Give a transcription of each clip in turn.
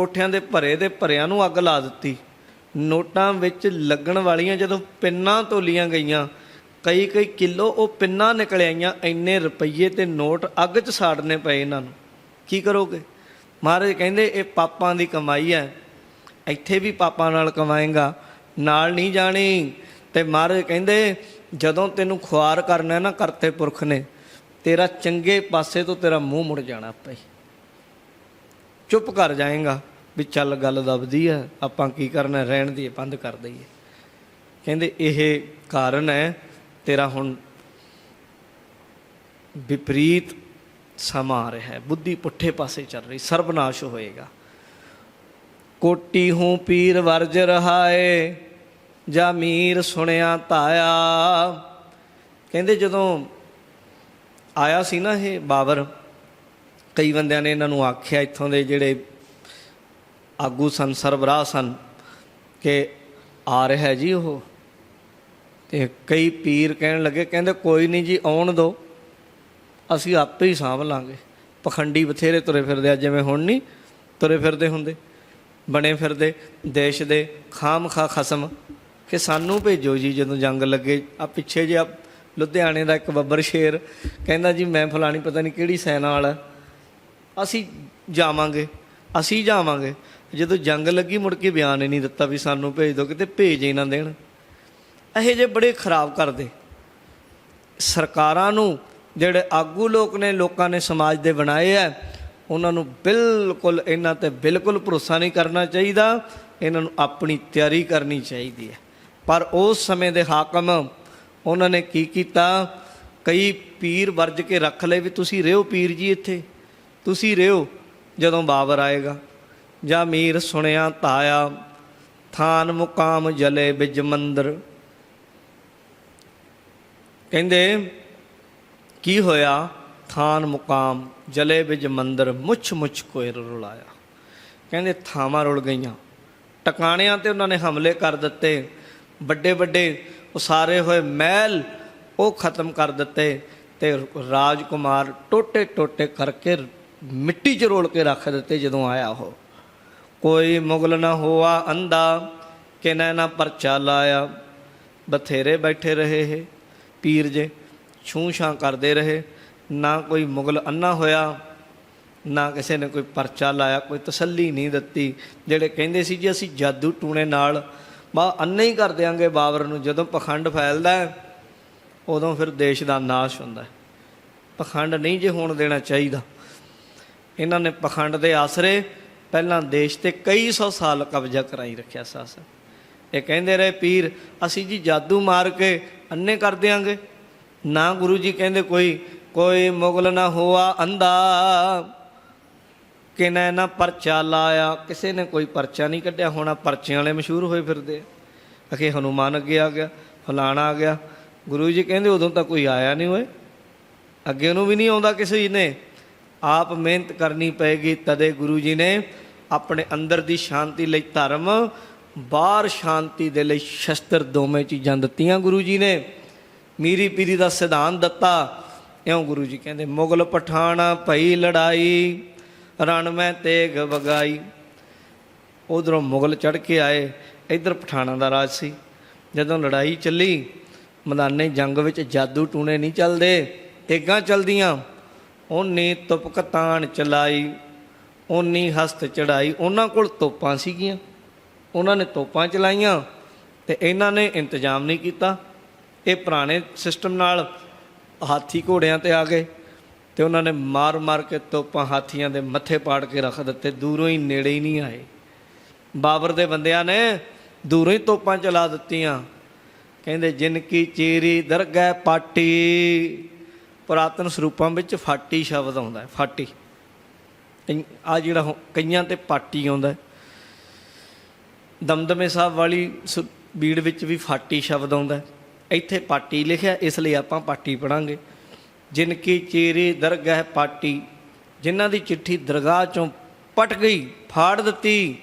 ਕੋਠਿਆਂ ਦੇ ਭਰੇ ਦੇ ਭਰਿਆਂ ਨੂੰ ਅੱਗ ਲਾ ਦਿੱਤੀ। ਨੋਟਾਂ ਵਿੱਚ ਲੱਗਣ ਵਾਲੀਆਂ ਜਦੋਂ ਪਿੰਨਾਂ ਤੋਲੀਆਂ ਗਈਆਂ ਕਈ ਕਈ ਕਿਲੋ ਉਹ ਪਿੰਨਾਂ ਨਿਕਲ ਆਈਆਂ, ਇੰਨੇ ਰੁਪਈਏ ਤੇ ਨੋਟ ਅੱਗ 'ਚ ਸਾੜਨੇ ਪਏ ਇਹਨਾਂ ਨੂੰ। ਕੀ ਕਰੋਗੇ? ਮਹਾਰਾਜ ਕਹਿੰਦੇ, ਇਹ ਪਾਪਾਂ ਦੀ ਕਮਾਈ ਹੈ। ਇੱਥੇ ਵੀ ਪਾਪਾਂ ਨਾਲ ਕਮਾਏਗਾ, ਨਾਲ ਨਹੀਂ ਜਾਣੀ। ਤੇ ਮਹਾਰਾਜ ਕਹਿੰਦੇ, ਜਦੋਂ ਤੈਨੂੰ ਖੁਆਰ ਕਰਨਾ ਨਾ ਕਰਤੇ ਪੁਰਖ ਨੇ, ਤੇਰਾ ਚੰਗੇ ਪਾਸੇ ਤੋਂ ਤੇਰਾ ਮੂੰਹ ਮੁੜ ਜਾਣਾ ਪਈ ਚੁੱਪ ਕਰ ਜਾਏਗਾ ਵੀ ਚੱਲ ਗੱਲ ਦਬਦੀ ਹੈ ਆਪਾਂ ਕੀ ਕਰਨਾ, ਰਹਿਣ ਦੀ, ਬੰਦ ਕਰ ਦਈਏ। ਕਹਿੰਦੇ ਇਹ ਕਾਰਨ ਹੈ, ਤੇਰਾ ਹੁਣ ਵਿਪਰੀਤ ਸਮਾਂ ਰਿਹਾ ਹੈ। ਬੁੱਧੀ ਪੁੱਠੇ ਪਾਸੇ ਚੱਲ ਰਹੀ, ਸਰਬਨਾਸ਼ ਹੋਏਗਾ। ਕੋਟੀ ਹੂੰ ਪੀਰ ਵਰਜ ਰਹਾਏ, ਜਾਂ ਮੀਰ ਸੁਣਿਆ ਤਾਇਆ। ਕਹਿੰਦੇ ਜਦੋਂ ਆਇਆ ਸੀ ਨਾ ਇਹ ਬਾਬਰ ਕਈ ਬੰਦਿਆਂ ਨੇ ਇਹਨਾਂ ਨੂੰ ਆਖਿਆ, ਇੱਥੋਂ ਦੇ ਜਿਹੜੇ ਆਗੂ ਸਨ, ਸਰਬਰਾਹ ਸਨ, ਕਿ ਆ ਰਿਹਾ ਜੀ ਉਹ। ਤੇ ਕਈ ਪੀਰ ਕਹਿਣ ਲੱਗੇ, ਕਹਿੰਦੇ ਕੋਈ ਨਹੀਂ ਜੀ, ਆਉਣ ਦੋ, ਅਸੀਂ ਆਪੇ ਹੀ ਸਾਂਭ ਲਾਂਗੇ। ਪਖੰਡੀ ਬਥੇਰੇ ਤੁਰੇ ਫਿਰਦੇ ਆ, ਜਿਵੇਂ ਹੁਣ ਨਹੀਂ ਤੁਰੇ ਫਿਰਦੇ ਹੁੰਦੇ, ਬਣੇ ਫਿਰਦੇ, ਦੇਸ਼ ਦੇ ਖਾਮ ਖਾ ਖਸਮ। ਕਿ ਸਾਨੂੰ ਭੇਜੋ ਜੀ, ਜਦੋਂ ਜੰਗ ਲੱਗੇ। ਆ ਪਿੱਛੇ ਜੇ ਲੁਧਿਆਣੇ ਦਾ ਇੱਕ ਬੱਬਰ ਸ਼ੇਰ ਕਹਿੰਦਾ ਜੀ, ਮੈਂ ਫਲਾਣੀ, ਪਤਾ ਨਹੀਂ ਕਿਹੜੀ ਸੈਨਾ ਵਾਲਾ ਅਸੀਂ ਜਾਵਾਂਗੇ ਅਸੀਂ ਜਾਵਾਂਗੇ। ਜਦੋਂ ਜੰਗ ਲੱਗੀ, ਮੁੜ ਕੇ ਬਿਆਨ ਹੀ ਨਹੀਂ ਦਿੱਤਾ ਵੀ ਸਾਨੂੰ ਭੇਜ ਦਿਓ, ਕਿਤੇ ਭੇਜ ਹੀ ਨਾ ਦੇਣ। ਇਹੋ ਜਿਹੇ ਬੜੇ ਖਰਾਬ ਕਰਦੇ। ਸਰਕਾਰਾਂ ਨੂੰ, ਜਿਹੜੇ ਆਗੂ ਲੋਕ ਨੇ, ਲੋਕਾਂ ਨੇ ਸਮਾਜ ਦੇ ਬਣਾਏ ਆ, ਉਹਨਾਂ ਨੂੰ ਬਿਲਕੁਲ, ਇਹਨਾਂ ਤੇ ਬਿਲਕੁਲ ਭਰੋਸਾ ਨਹੀਂ ਕਰਨਾ ਚਾਹੀਦਾ। ਇਹਨਾਂ ਨੂੰ ਆਪਣੀ ਤਿਆਰੀ ਕਰਨੀ ਚਾਹੀਦੀ ਹੈ। ਪਰ ਉਸ ਸਮੇਂ ਦੇ ਹਾਕਮ, ਉਹਨਾਂ ਨੇ ਕੀ ਕੀਤਾ? ਕਈ ਪੀਰ ਵਰਜ ਕੇ ਰੱਖ ਲਏ ਵੀ ਤੁਸੀਂ ਰਿਓ ਪੀਰ ਜੀ ਇੱਥੇ। ਤੁਸੀਂ ਰਿਓ ਜਦੋਂ ਬਾਬਰ ਆਏਗਾ। ਜਾਂ ਮੀਰ ਸੁਣਿਆ ਤਾਇਆ, ਥਾਨ ਮੁਕਾਮ ਜਲੇ ਬਿਜ ਮੰਦਰ। ਕਹਿੰਦੇ, ਕੀ ਹੋਇਆ? ਥਾਨ ਮੁਕਾਮ ਜਲੇ ਬਿਜ ਮੰਦਰ ਮੁੱਛ ਮੁੱਛ ਕੋਇਰ ਰੁਲਾਇਆ। ਕਹਿੰਦੇ, ਥਾਵਾਂ ਰੁਲ ਗਈਆਂ। ਟਿਕਾਣਿਆਂ ਤੇ ਉਹਨਾਂ ਨੇ ਹਮਲੇ ਕਰ ਦਿੱਤੇ। ਵੱਡੇ ਵੱਡੇ ਉਸਾਰੇ ਹੋਏ ਮਹਿਲ ਉਹ ਖਤਮ ਕਰ ਦਿੱਤੇ ਤੇ ਰਾਜਕੁਮਾਰ ਟੋਟੇ ਟੋਟੇ ਕਰਕੇ ਮਿੱਟੀ 'ਚ ਰੋਲ ਕੇ ਰੱਖ ਦਿੱਤੇ ਜਦੋਂ ਆਇਆ ਉਹ। ਕੋਈ ਮੁਗਲ ਨਾ ਹੋਆ ਅੰਦਾ ਕਿ ਨਾ ਪਰਚਾ ਲਾਇਆ। ਬਥੇਰੇ ਬੈਠੇ ਰਹੇ ਇਹ ਪੀਰ ਜੇ ਛੂੰ ਛਾਂ ਕਰਦੇ ਰਹੇ। ਨਾ ਕੋਈ ਮੁਗਲ ਅੰਨਾ ਹੋਇਆ, ਨਾ ਕਿਸੇ ਨੇ ਕੋਈ ਪਰਚਾ ਲਾਇਆ, ਕੋਈ ਤਸੱਲੀ ਨਹੀਂ ਦਿੱਤੀ। ਜਿਹੜੇ ਕਹਿੰਦੇ ਸੀ ਜੀ, ਅਸੀਂ ਜਾਦੂ ਟੂਣੇ ਨਾਲ, ਬਾ ਅੰਨੇ ਹੀ ਕਰ ਦਿਆਂਗੇ ਬਾਬਰ ਨੂੰ। ਜਦੋਂ ਪਖੰਡ ਫੈਲਦਾ ਉਦੋਂ ਫਿਰ ਦੇਸ਼ ਦਾ ਨਾਸ਼ ਹੁੰਦਾ ਹੈ। ਪਖੰਡ ਨਹੀਂ ਜੇ ਹੋਣ ਦੇਣਾ ਚਾਹੀਦਾ। ਇਹਨਾਂ ਨੇ ਪਖੰਡ ਦੇ ਆਸਰੇ ਪਹਿਲਾਂ ਦੇਸ਼ ਤੇ ਕਈ ਸੌ ਸਾਲ ਕਬਜ਼ਾ ਕਰਾਈ ਰੱਖਿਆ ਸਾਸ ਇਹ ਕਹਿੰਦੇ ਰਹੇ, ਪੀਰ, ਅਸੀਂ ਜੀ ਜਾਦੂ ਮਾਰ ਕੇ ਅੰਨੇ ਕਰ ਦਿਆਂਗੇ। ਨਾ ਗੁਰੂ ਜੀ ਕਹਿੰਦੇ ਕੋਈ ਕੋਈ ਮੁਗਲ ਨਾ ਹੋਆ ਅੰਦਾ ਕਿ ਨਾ ਪਰਚਾ ਲਾਇਆ। ਕਿਸੇ ਨੇ ਕੋਈ ਪਰਚਾ ਨਹੀਂ ਕੱਢਿਆ। ਹੋਣਾ ਪਰਚਿਆਂ ਵਾਲੇ ਮਸ਼ਹੂਰ ਹੋਏ ਫਿਰਦੇ ਅਖੇ ਹਨੂਮਾਨ ਅੱਗੇ ਆ ਗਿਆ, ਫਲਾਣਾ ਆ ਗਿਆ। ਗੁਰੂ ਜੀ ਕਹਿੰਦੇ, ਉਦੋਂ ਤਾਂ ਕੋਈ ਆਇਆ ਨਹੀਂ ਹੋਏ ਅੱਗੇ ਨੂੰ ਵੀ ਨਹੀਂ ਆਉਂਦਾ ਕਿਸੇ ਨੇ। ਆਪ ਮਿਹਨਤ ਕਰਨੀ ਪਏਗੀ ਤਦੇ ਗੁਰੂ ਜੀ ਨੇ ਆਪਣੇ ਅੰਦਰ ਦੀ ਸ਼ਾਂਤੀ ਲਈ ਧਰਮ, ਬਾਹਰ ਸ਼ਾਂਤੀ ਦੇ ਲਈ ਸ਼ਸਤਰ ਦੋਵੇਂ ਚੀਜ਼ਾਂ ਦਿੱਤੀਆਂ ਗੁਰੂ ਜੀ ਨੇ। ਮੀਰੀ ਪੀਰੀ ਦਾ ਸਿਧਾਂਤ ਦਿੱਤਾ। ਇਉਂ ਗੁਰੂ ਜੀ ਕਹਿੰਦੇ, ਮੁਗਲ ਪਠਾਣ ਭਈ ਲੜਾਈ, ਰਣ ਮੈਂ ਤੇਗ ਵਗਾਈ। ਉਧਰੋਂ ਮੁਗਲ ਚੜ ਕੇ ਆਏ। ਇਧਰ ਪਠਾਣਾ ਦਾ ਰਾਜ ਸੀ। ਜਦੋਂ ਲੜਾਈ ਚੱਲੀ, ਮੈਦਾਨੇ ਜੰਗ ਵਿੱਚ ਜਾਦੂ ਟੂਣੇ ਨਹੀਂ ਚੱਲਦੇ ਤੇਗਾਂ ਚੱਲਦੀਆਂ। ਉਹਨੇ ਤੁਪਕ ਤਾਣ ਚਲਾਈ ਉਹਨੀ ਹਸਤ ਚੜਾਈ। ਉਹਨਾਂ ਕੋਲ ਤੋਪਾਂ ਸੀਗੀਆਂ। ਉਹਨਾਂ ਨੇ ਤੋਪਾਂ ਚਲਾਈਆਂ ਤੇ ਇਹਨਾਂ ਨੇ ਇੰਤਜ਼ਾਮ ਨਹੀਂ ਕੀਤਾ। ਇਹ ਪੁਰਾਣੇ ਸਿਸਟਮ ਨਾਲ ਹਾਥੀ ਘੋੜਿਆਂ ਤੇ ਆ ਗਏ ਤੇ ਉਹਨਾਂ ਨੇ ਮਾਰ ਮਾਰ ਕੇ ਤੋਪਾਂ ਹਾਥੀਆਂ ਦੇ ਮੱਥੇ ਪਾੜ ਕੇ ਰੱਖ ਦਿੱਤੇ। ਦੂਰੋਂ ਹੀ ਨੇੜੇ ਹੀ ਨਹੀਂ ਆਏ। ਬਾਬਰ ਦੇ ਬੰਦਿਆਂ ਨੇ ਦੂਰੋਂ ਹੀ ਤੋਪਾਂ ਚਲਾ ਦਿੱਤੀਆਂ। ਕਹਿੰਦੇ, ਜਿਨ ਕੀ ਚੀਰੀ ਦਰਗਹਿ ਪਾਟੀ। ਪੁਰਾਤਨ ਸਰੂਪਾਂ ਵਿੱਚ ਫਾਟੀ ਸ਼ਬਦ ਆਉਂਦਾ ਹੈ, ਫਾਟੀ। ਆ ਜਿਹੜਾ ਕਈਆਂ ਤੇ ਪਾਟੀ ਆਉਂਦਾ ਹੈ। ਦਮਦਮੇ ਸਾਹਿਬ ਵਾਲੀ ਸ- ਬੀੜ ਵਿੱਚ ਵੀ ਫਾਟੀ ਸ਼ਬਦ ਆਉਂਦਾ ਇੱਥੇ ਪਾਟੀ ਲਿਖਿਆ, ਇਸ ਲਈ ਆਪਾਂ ਪਾਟੀ ਪੜਾਂਗੇ। ਜਿਨ ਕੀ ਚੀਰੀ ਦਰਗਾਹ ਪਾਟੀ, ਜਿਨ੍ਹਾਂ ਦੀ ਚਿੱਠੀ ਦਰਗਾਹ ਚੋਂ ਪਟ ਗਈ, ਫਾੜ ਦਿੱਤੀ।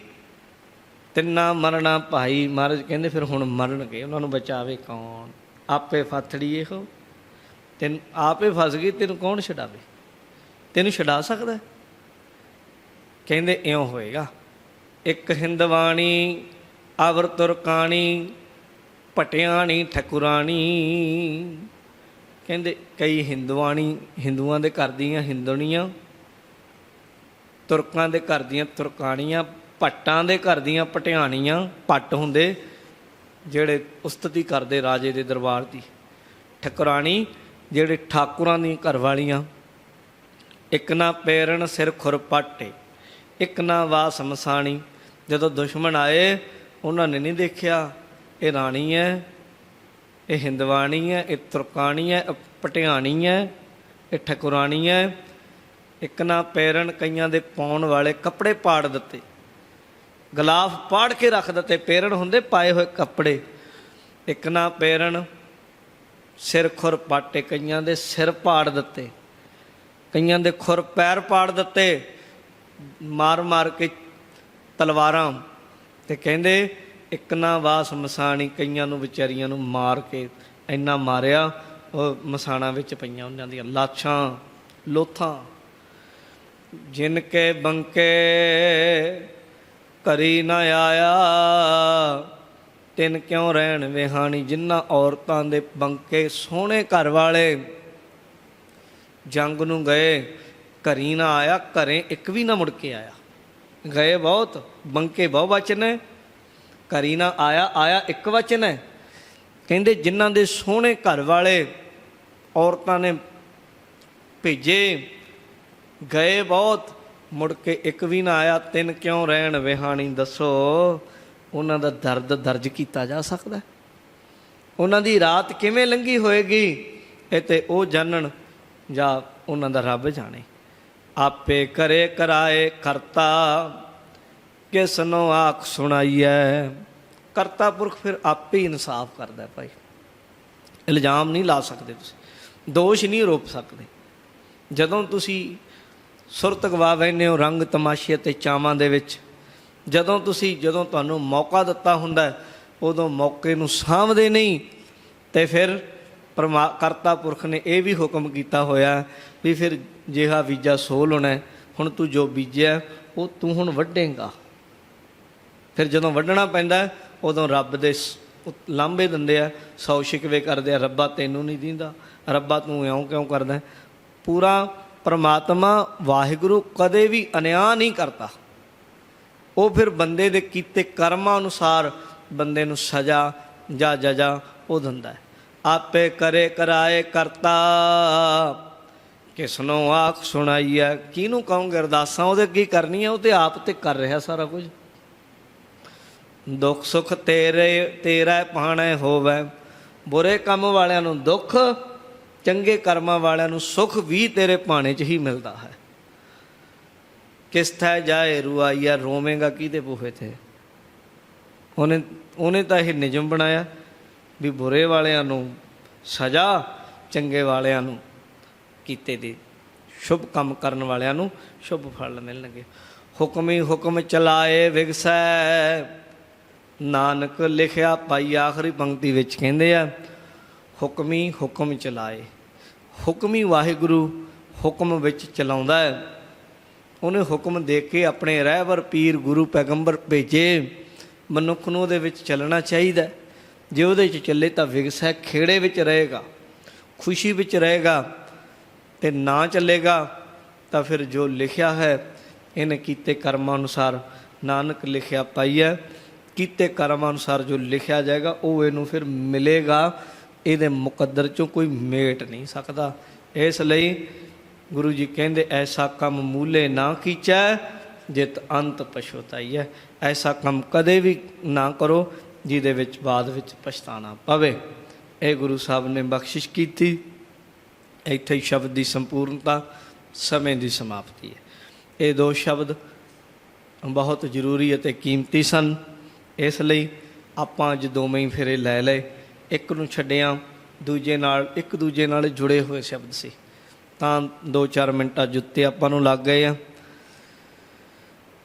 ਤਿੰਨਾ ਮਰਨਾ ਭਾਈ ਮਹਾਰਾਜ ਕਹਿੰਦੇ, ਫਿਰ ਹੁਣ ਮਰਨਗੇ, ਉਹਨਾਂ ਨੂੰ ਬਚਾਵੇ ਕੌਣ? ਆਪੇ ਫਾਥੜੀ ਇਹੋ। ਤੈਨੂੰ ਆਪੇ ਫਸ ਗਈ, ਤੈਨੂੰ ਕੌਣ ਛਡਾਵੇ? ਤੈਨੂੰ ਛਡਾ ਸਕਦਾ? ਕਹਿੰਦੇ ਇਉਂ ਹੋਏਗਾ। ਇੱਕ ਹਿੰਦਵਾਣੀ ਅਵਰ ਤੁਰਕਾਣੀ ਪਟਿਆਣੀ, ਠਕੁਰਾਣੀ। ਕਹਿੰਦੇ ਕਈ ਹਿੰਦਵਾਣੀ, ਹਿੰਦੂਆਂ ਦੇ ਘਰ ਦੀਆਂ ਹਿੰਦਣੀਆਂ, ਤੁਰਕਾਂ ਦੇ ਘਰ ਦੀਆਂ ਤੁਰਕਾਣੀਆਂ ਪੱਟਾਂ ਦੇ ਘਰ ਦੀਆਂ ਪਟਿਆਣੀਆਂ ਪੱਟ ਹੁੰਦੇ, ਜਿਹੜੇ ਉਸਤਤੀ ਕਰਦੇ ਰਾਜੇ ਦੇ ਦਰਬਾਰ ਦੀ। ਠਕੁਰਾਣੀ ਜਿਹੜੇ ਠਾਕੁਰਾਂ ਦੀਆਂ ਘਰਵਾਲੀਆਂ ਇੱਕ ਨਾ ਪੈਰਣ ਸਿਰ ਖੁਰ ਪਾਟੇ, ਇੱਕ ਨਾ ਵਾਸ ਸਮਸਾਣੀ ਜਦੋਂ ਦੁਸ਼ਮਣ ਆਏ, ਉਹਨਾਂ ਨੇ ਨਹੀਂ ਦੇਖਿਆ, ਇਹ ਰਾਣੀ ਹੈ ਇਹ ਹਿੰਦਵਾਣੀ ਹੈ ਇਹ ਤੁਰਕਾਣੀ ਹੈ ਇਹ ਪਟਿਆਣੀ ਹੈ ਇਹ ਠਕੁਰਾਣੀ ਹੈ ਇੱਕ ਨਾ ਪੈਰਣ ਕਈਆਂ ਦੇ ਪਾਉਣ ਵਾਲੇ ਕੱਪੜੇ ਪਾੜ ਦਿੱਤੇ। ਗਲਾਫ ਪਾੜ ਕੇ ਰੱਖ ਦਿੱਤੇ, ਪੈਰਣ ਹੁੰਦੇ ਪਾਏ ਹੋਏ ਕੱਪੜੇ। ਇੱਕ ਨਾ ਪੈਰਣ ਸਿਰ ਖੁਰ ਪਾਟੇ, ਕਈਆਂ ਦੇ ਸਿਰ ਪਾੜ ਦਿੱਤੇ, ਕਈਆਂ ਦੇ ਖੁਰ ਪੈਰ ਪਾੜ ਦਿੱਤੇ, ਮਾਰ ਮਾਰ ਕੇ ਤਲਵਾਰਾਂ ਤੇ ਕਹਿੰਦੇ, ਇੱਕ ਨਾ ਵਾਸ ਮਸਾਣੀ ਕਈਆਂ ਨੂੰ ਵਿਚਾਰੀਆਂ ਨੂੰ ਮਾਰ ਕੇ ਇੰਨਾ ਮਾਰਿਆ, ਉਹ ਮਸਾਣਾ ਵਿੱਚ ਪਈਆਂ ਉਹਨਾਂ ਦੀਆਂ ਲਾਛਾਂ, ਲੋਥਾਂ। ਜਿਨ ਕੇ ਬੰਕੇ ਕਰੀ ਨਾ ਆਇਆ ਤਿੰਨ ਕਿਉਂ ਰਹਿਣ ਵਿਹਾਣੀ, ਜਿਨ੍ਹਾਂ ਔਰਤਾਂ ਦੇ ਬੰਕੇ ਸੋਹਣੇ ਘਰ ਵਾਲੇ? ਜੰਗ ਨੂੰ ਗਏ, ਘਰੀ ਨਾ ਆਇਆ, ਘਰੇ ਇੱਕ ਵੀ ਨਾ ਮੁੜ ਕੇ ਆਇਆ। ਗਏ ਬਹੁਤ, ਬੰਕੇ ਬਹੁ ਵਚਨ ਹੈ। ਘਰੀ ਨਾ ਆਇਆ ਆਇਆ ਇੱਕ ਵਚਨ ਹੈ। ਕਹਿੰਦੇ ਜਿਨ੍ਹਾਂ ਦੇ ਸੋਹਣੇ ਘਰ ਵਾਲੇ ਔਰਤਾਂ ਨੇ ਭੇਜੇ, ਗਏ ਬਹੁਤ, ਮੁੜ ਕੇ ਇੱਕ ਵੀ ਨਾ ਆਇਆ, ਤਿੰਨ ਕਿਉਂ ਰਹਿਣ ਵਿਹਾਣੀ, ਦੱਸੋ। ਉਹਨਾਂ ਦਾ ਦਰਦ ਦਰਜ ਕੀਤਾ ਜਾ ਸਕਦਾ ਉਹਨਾਂ ਦੀ ਰਾਤ ਕਿਵੇਂ ਲੰਗੀ ਹੋਏਗੀ ਇਹ ਤੇ ਉਹ ਜਾਣਨ ਜਾਂ ਉਹਨਾਂ ਦਾ ਰੱਬ ਜਾਣੇ। ਆਪੇ ਕਰੇ ਕਰਾਏ ਕਰਤਾ ਕਿਸ ਨੂੰ ਆਖ ਸੁਣਾਈਐ। ਕਰਤਾ ਪੁਰਖ ਫਿਰ ਆਪੇ ਹੀ ਇਨਸਾਫ ਕਰਦਾ ਭਾਈ। ਇਲਜ਼ਾਮ ਨਹੀਂ ਲਾ ਸਕਦੇ ਤੁਸੀਂ, ਦੋਸ਼ ਨਹੀਂ ਰੋਪ ਸਕਦੇ। ਜਦੋਂ ਤੁਸੀਂ ਸੁਰਤ ਗਵਾ ਬੈਨੇ ਹੋ ਰੰਗ ਤਮਾਸ਼ੇ ਤੇ ਚਾਵਾਂ ਦੇ ਵਿੱਚ ਜਦੋਂ ਤੁਸੀਂ ਜਦੋਂ ਤੁਹਾਨੂੰ ਮੌਕਾ ਦਿੱਤਾ ਹੁੰਦਾ ਉਦੋਂ ਮੌਕੇ ਨੂੰ ਸਾਂਭਦੇ ਨਹੀਂ। ਤੇ ਫਿਰ ਪਰਮਾ, ਕਰਤਾ ਪੁਰਖ ਨੇ ਇਹ ਵੀ ਹੁਕਮ ਕੀਤਾ ਹੋਇਆ ਵੀ ਫਿਰ ਜਿਹਾ ਬੀਜਾ ਸੋ ਲਾਉਣਾ ਹੁਣ ਤੂੰ ਜੋ ਬੀਜਿਆ, ਉਹ ਤੂੰ ਹੁਣ ਵੱਢੇਂਗਾ। ਫਿਰ ਜਦੋਂ ਵੱਢਣਾ ਪੈਂਦਾ ਉਦੋਂ ਰੱਬ ਦੇ ਸ- ਲਾਂਭੇ ਦਿੰਦੇ ਆ, ਸੌ ਸ਼ਿਕਵੇ ਕਰਦੇ ਆ, ਰੱਬਾ ਤੈਨੂੰ ਨਹੀਂ ਦਿੰਦਾ, ਰੱਬਾ ਤੂੰ ਇਉਂ ਕਿਉਂ ਕਰਦਾ ਪੂਰਾ ਪਰਮਾਤਮਾ ਵਾਹਿਗੁਰੂ ਕਦੇ ਵੀ ਅਨਿਆਂ ਨਹੀਂ ਕਰਦਾ। ਉਹ ਫਿਰ ਬੰਦੇ ਦੇ ਕੀਤੇ ਕਰਮਾਂ ਅਨੁਸਾਰ ਬੰਦੇ ਨੂੰ ਸਜ਼ਾ ਜਾਂ ਜਜਾ ਉਹ ਦਿੰਦਾ ਹੈ। ਆਪੇ ਕਰੇ ਕਰਾਏ ਕਰਤਾ। ਕਿਸਨੋਂ ਆਖ ਸੁਣਾਈਐ, ਕਿਹਨੂੰ ਕਹੋਗੇ ਅਰਦਾਸਾਂ? ਉਹਦੇ ਕੀ ਕਰਨੀਆਂ ਉਹ ਤੇ ਆਪ ਤੇ ਕਰ ਰਿਹਾ ਸਾਰਾ ਕੁਝ। ਦੁੱਖ ਸੁੱਖ ਤੇਰੇ, ਤੇਰਾ ਪਾਣੈ ਹੋਵੇ। ਬੁਰੇ ਕੰਮ ਵਾਲਿਆਂ ਨੂੰ ਦੁੱਖ, ਚੰਗੇ ਕਰਮਾਂ ਵਾਲਿਆਂ ਨੂੰ ਸੁੱਖ ਵੀ ਤੇਰੇ ਪਾਣੇ 'ਚ ਹੀ ਮਿਲਦਾ ਹੈ। ਕਿਸ ਥੈ ਜਾਏ ਰੁਆਈਆ ਰੋਵੇਂਗਾ, ਕਿਹਦੇ ਬੂਹੇ ਤੇ? ਉਹਨੇ ਉਹਨੇ ਤਾਂ ਇਹ ਨਿਯਮ ਬਣਾਇਆ ਵੀ ਬੁਰੇ ਵਾਲਿਆਂ ਨੂੰ ਸਜ਼ਾ, ਚੰਗੇ ਵਾਲਿਆਂ ਨੂੰ ਕੀਤੇ ਦੇ ਸ਼ੁਭ ਕੰਮ ਕਰਨ ਵਾਲਿਆਂ ਨੂੰ ਸ਼ੁਭ ਫਲ ਮਿਲਣਗੇ। ਹੁਕਮੀ ਹੁਕਮ ਚਲਾਏ ਵਿਗਸੈ। ਨਾਨਕ ਲਿਖਿਆ ਪਾਈ ਆਖਰੀ ਪੰਕਤੀ ਵਿੱਚ ਕਹਿੰਦੇ ਆ, ਹੁਕਮੀ ਹੁਕਮ ਚਲਾਏ। ਹੁਕਮੀ ਵਾਹਿਗੁਰੂ ਹੁਕਮ ਵਿੱਚ ਚਲਾਉਂਦਾ ਹੈ। ਉਹਨੇ ਹੁਕਮ ਦੇ ਕੇ ਆਪਣੇ ਰਹਿਬਰ ਪੀਰ ਗੁਰੂ ਪੈਗੰਬਰ ਭੇਜੇ, ਮਨੁੱਖ ਨੂੰ ਉਹਦੇ ਵਿੱਚ ਚੱਲਣਾ ਚਾਹੀਦਾ ਜੇ ਉਹਦੇ ਵਿੱਚ ਚੱਲੇ ਤਾਂ ਵਿਗਸੈ ਖੇੜੇ ਵਿੱਚ ਰਹੇਗਾ, ਖੁਸ਼ੀ ਵਿੱਚ ਰਹੇਗਾ ਤੇ ਨਾ ਚੱਲੇਗਾ, ਤਾਂ ਫਿਰ ਜੋ ਲਿਖਿਆ ਹੈ, ਇਹਨੇ ਕੀਤੇ ਕਰਮਾਂ ਅਨੁਸਾਰ ਨਾਨਕ ਲਿਖਿਆ ਪਾਈਐ ਕੀਤੇ ਕਰਮਾਂ ਅਨੁਸਾਰ ਜੋ ਲਿਖਿਆ ਜਾਏਗਾ, ਉਹ ਇਹਨੂੰ ਫਿਰ ਮਿਲੇਗਾ। ਇਹਦੇ ਮੁਕੱਦਰ ਚੋਂ ਕੋਈ ਮੇਟ ਨਹੀਂ ਸਕਦਾ। ਇਸ ਲਈ ਗੁਰੂ ਜੀ ਕਹਿੰਦੇ, ਐਸਾ ਕੰਮ ਮੂਲੇ ਨਾ ਕੀਚੈ, ਜਿਤ ਅੰਤ ਪਛਤਾਈ ਹੈ ਐਸਾ ਕੰਮ ਕਦੇ ਵੀ ਨਾ ਕਰੋ, ਜਿਹਦੇ ਵਿੱਚ ਬਾਅਦ ਵਿੱਚ ਪਛਤਾਣਾ ਪਵੇ। ਇਹ ਗੁਰੂ ਸਾਹਿਬ ਨੇ ਬਖਸ਼ਿਸ਼ ਕੀਤੀ। ਇੱਥੇ ਹੀ ਸ਼ਬਦ ਦੀ ਸੰਪੂਰਨਤਾ ਸਮੇਂ ਦੀ ਸਮਾਪਤੀ ਹੈ। ਇਹ ਦੋ ਸ਼ਬਦ ਬਹੁਤ ਜ਼ਰੂਰੀ ਅਤੇ ਕੀਮਤੀ ਸਨ। ਇਸ ਲਈ ਆਪਾਂ ਅੱਜ ਦੋਵੇਂ ਹੀ ਫੇਰੇ ਲੈ ਲਏ। ਇੱਕ ਨੂੰ ਛੱਡਿਆ, ਦੂਜੇ ਨਾਲ, ਇੱਕ ਦੂਜੇ ਨਾਲ ਜੁੜੇ ਹੋਏ ਸ਼ਬਦ ਸੀ। ਤਾਂ 2-4 ਮਿੰਟਾਂ ਜੁੱਤੇ ਆਪਾਂ ਨੂੰ ਲੱਗ ਗਏ ਆ।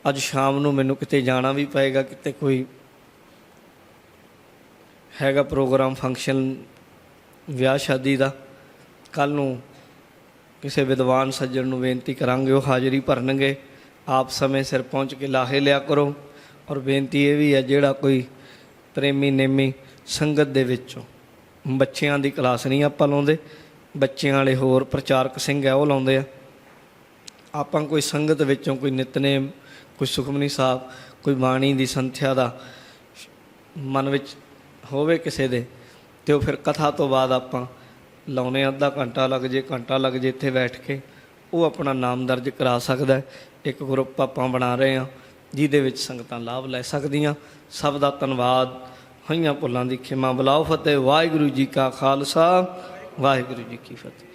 ਅੱਜ ਸ਼ਾਮ ਨੂੰ ਮੈਨੂੰ ਕਿਤੇ ਜਾਣਾ ਵੀ ਪਏਗਾ, ਕਿਤੇ ਕੋਈ ਹੈਗਾ ਪ੍ਰੋਗਰਾਮ, ਫੰਕਸ਼ਨ, ਵਿਆਹ ਸ਼ਾਦੀ ਦਾ। ਕੱਲ ਨੂੰ ਕਿਸੇ ਵਿਦਵਾਨ ਸੱਜਣ ਨੂੰ ਬੇਨਤੀ ਕਰਾਂਗੇ, ਉਹ ਹਾਜ਼ਰੀ ਭਰਨਗੇ। ਆਪ ਸਮੇਂ ਸਿਰ ਪਹੁੰਚ ਕੇ ਲਾਹੇ ਲਿਆ ਕਰੋ। ਔਰ ਬੇਨਤੀ ਇਹ ਵੀ ਹੈ, ਜਿਹੜਾ ਕੋਈ ਪ੍ਰੇਮੀ ਨੇਮੀ ਸੰਗਤ ਦੇ ਵਿੱਚੋਂ ਬੱਚਿਆਂ ਦੀ ਕਲਾਸ ਨਹੀਂ ਆਪਾਂ ਲਾਉਂਦੇ ਬੱਚਿਆਂ ਵਾਲੇ ਹੋਰ ਪ੍ਰਚਾਰਕ ਸਿੰਘ ਹੈ ਉਹ ਲਾਉਂਦੇ ਆ। ਆਪਾਂ ਕੋਈ ਸੰਗਤ ਵਿੱਚੋਂ ਕੋਈ ਨਿਤਨੇਮ ਕੋਈ ਸੁਖਮਨੀ ਸਾਹਿਬ ਕੋਈ ਬਾਣੀ ਦੀ ਸੰਥਿਆ ਦਾ ਮਨ ਵਿੱਚ ਹੋਵੇ ਕਿਸੇ ਦੇ ਤੇ ਉਹ ਫਿਰ ਕਥਾ ਤੋਂ ਬਾਅਦ ਆਪਾਂ ਲਾਉਨੇ ਆ, ਅੱਧਾ ਘੰਟਾ ਲੱਗ ਜੇ ਘੰਟਾ ਲੱਗ ਜੇ ਇੱਥੇ ਬੈਠ ਕੇ ਉਹ ਆਪਣਾ ਨਾਮ ਦਰਜ ਕਰਾ ਸਕਦਾ ਇੱਕ ਗਰੁੱਪ ਆਪਾਂ ਬਣਾ ਰਹੇ ਹਾਂ ਜਿਹਦੇ ਵਿੱਚ ਸੰਗਤਾਂ ਲਾਭ ਲੈ ਸਕਦੀਆਂ। ਸਭ ਦਾ ਧੰਨਵਾਦ। ਹੋਈਆਂ ਭੁੱਲਾਂ ਦੀ ਖਿਮਾ ਬੁਲਾਓ ਫਤਿਹ। ਵਾਹਿਗੁਰੂ ਜੀ ਕਾ ਖਾਲਸਾ। ਵਾਹਿਗੁਰੂ ਜੀ ਕੀ ਫਤਿਹ।